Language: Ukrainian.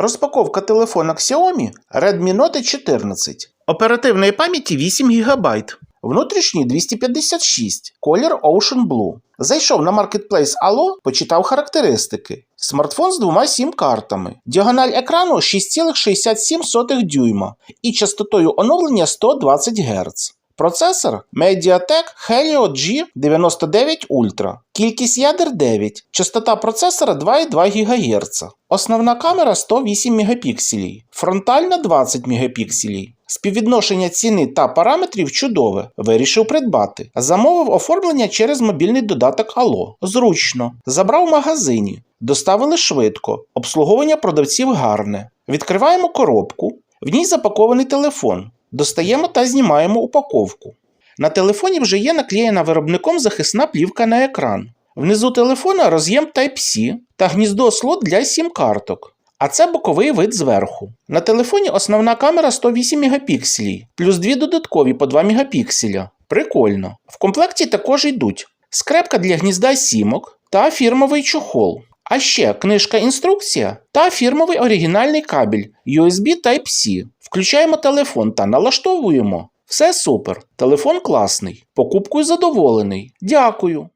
Розпаковка телефона Xiaomi Redmi Note 14. Оперативної пам'яті 8 ГБ. Внутрішній 256, колір Ocean Blue. Зайшов на Marketplace Allo, почитав характеристики. Смартфон з двома сім-картами. Діагональ екрану 6,67 дюйма і частотою оновлення 120 Гц. Процесор MediaTek Helio G99 Ultra. Кількість ядер 9. Частота процесора 2,2 ГГц. Основна камера 108 Мп. Фронтальна 20 Мп. Співвідношення ціни та параметрів чудове. Вирішив придбати. Замовив оформлення через мобільний додаток Allo. Зручно. Забрав в магазині. Доставили швидко. Обслуговування продавців гарне. Відкриваємо коробку. В ній запакований телефон. Достаємо та знімаємо упаковку. На телефоні вже є наклеєна виробником захисна плівка на екран. Внизу телефона роз'єм Type-C та гніздо слот для сім-карток. А це боковий вид зверху. На телефоні основна камера 108 Мп, плюс дві додаткові по 2 Мп. Прикольно. В комплекті також йдуть скрепка для гнізда сімок та фірмовий чохол. А ще книжка інструкція та фірмовий оригінальний кабель USB Type-C. Включаємо телефон та налаштовуємо. Все супер. Телефон класний. Покупкою задоволений. Дякую.